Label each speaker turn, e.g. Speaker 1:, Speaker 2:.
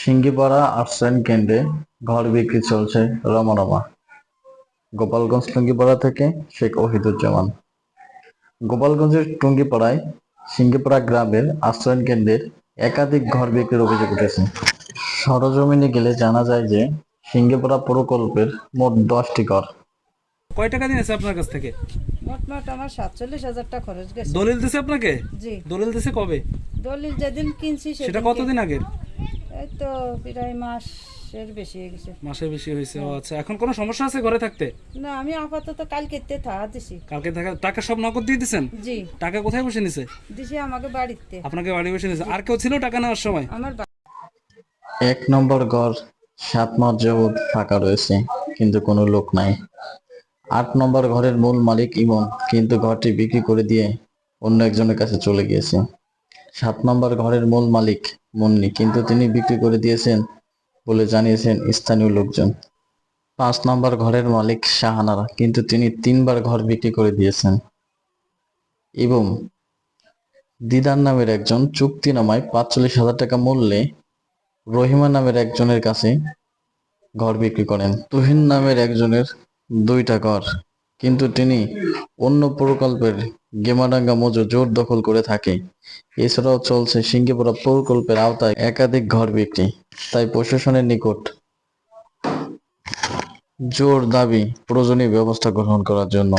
Speaker 1: সিঙ্গিপাড়া আশ্রয়ণ কেন্দ্রে ঘর বিক্রি চলছে রমরমা গোপালগঞ্জ টুঙ্গিপাড়া থেকে শেখ ওহিদুজ্জামান। গোপালগঞ্জের টুঙ্গিপাড়ায় সিঙ্গিপাড়া গ্রামের আশ্রয়ণ কেন্দ্রের একাধিক ঘর বিক্রির অভিযোগ উঠেছে। সরজমিনে গেলে জানা যায় যে সিঙ্গিপাড়া প্রকল্পের মোট দশটি ঘর।
Speaker 2: কয় টাকা দিয়েছে আপনার কাছ থেকে?
Speaker 3: মোটমাট আমার সাতচল্লিশ হাজার টাকা খরচ গেছে।
Speaker 2: দলিল দিছে আপনাকে?
Speaker 3: জি।
Speaker 2: দলিল দিছে কবে?
Speaker 3: দলিল যেদিন কিনছি
Speaker 2: সেটা কতদিন আগের?
Speaker 3: এই তো প্রায় মাসের বেশি হয়ে গেছে।
Speaker 2: মাসে বেশি হয়েছে ও আচ্ছা। এখন কোনো সমস্যা আছে ঘরে থাকতে?
Speaker 3: না আমি আপাতত কালকে থাকা দিছি।
Speaker 2: কালকে থাকা টাকা সব নগদ দিয়ে দিছেন?
Speaker 3: জি।
Speaker 2: টাকা কোথায় বসে নিছে?
Speaker 3: দিছি আমাকে বাড়িতে।
Speaker 2: আপনাকে বাড়ি বসে নিছে। আর কেউ ছিল টাকা নেওয়ার সময়?
Speaker 3: আমার
Speaker 1: এক নম্বর ঘর সাত মাস যাবৎ ফাঁকা রয়েছে কিন্তু কোনো লোক নাই। আট নম্বর ঘরের মূল মালিক ইমন কিন্তু ঘরটি বিক্রি করে দিয়ে অন্য একজনের কাছে চলে গিয়েছে। সাত নম্বর ঘরের মূল মালিক মুন্নি, কিন্তু তিনি বিক্রি করে দিয়েছেন বলে জানিয়েছেন স্থানীয় লোকজন। পাঁচ নম্বর ঘরের মালিক শাহানারা, কিন্তু তিনি তিনবার ঘর বিক্রি করে দিয়েছেন। এবং দিদার নামের একজন চুক্তিনামায় পাঁচচল্লিশ হাজার টাকা মূল্যে রহিমা নামের একজনের কাছে ঘর বিক্রি করেন। তুহিন নামের একজনের দুইটা ঘর। কিন্তু তিনি অন্য প্রকল্পের গেমাডাঙ্গা মজু জোর দখল করে থাকে। এছাড়াও চলছে সিঙ্গিপুরা প্রকল্পের আওতায় একাধিক ঘর বিক্রি। তাই প্রশাসনের নিকট জোর দাবি প্রয়োজনীয় ব্যবস্থা গ্রহণ করার জন্য।